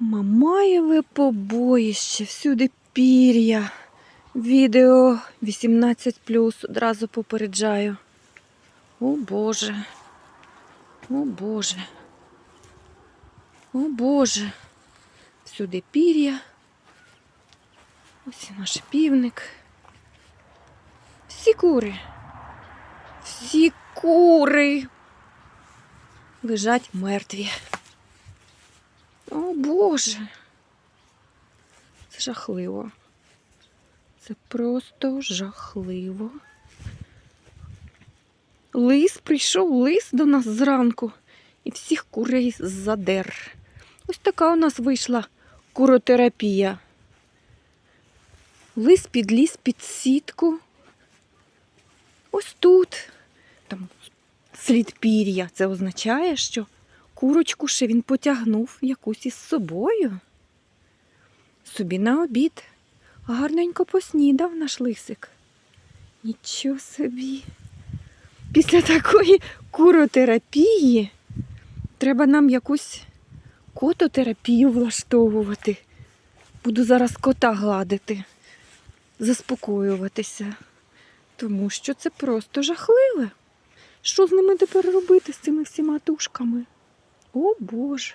Мамаєве побоїще, всюди пір'я. Відео 18 одразу попереджаю. О Боже. О Боже. О Боже. Всюди пір'я. Ось і наш півник. Всі кури. Всі кури лежать мертві. О Боже. Це жахливо. Це просто жахливо. Лис прийшов лис до нас зранку і всіх курей задер. Ось така у нас вийшла куротерапія. Лис підліз під сітку. Ось тут. Там слід пір'я. Це означає, що курочку ще він потягнув якусь із собою. Собі на обід. Гарненько поснідав наш лисик. Нічого собі. Після такої куротерапії треба нам якусь кототерапію влаштовувати. Буду зараз кота гладити, заспокоюватися, тому що це просто жахливе. Що з ними тепер робити, з цими всіма тушками? О Боже!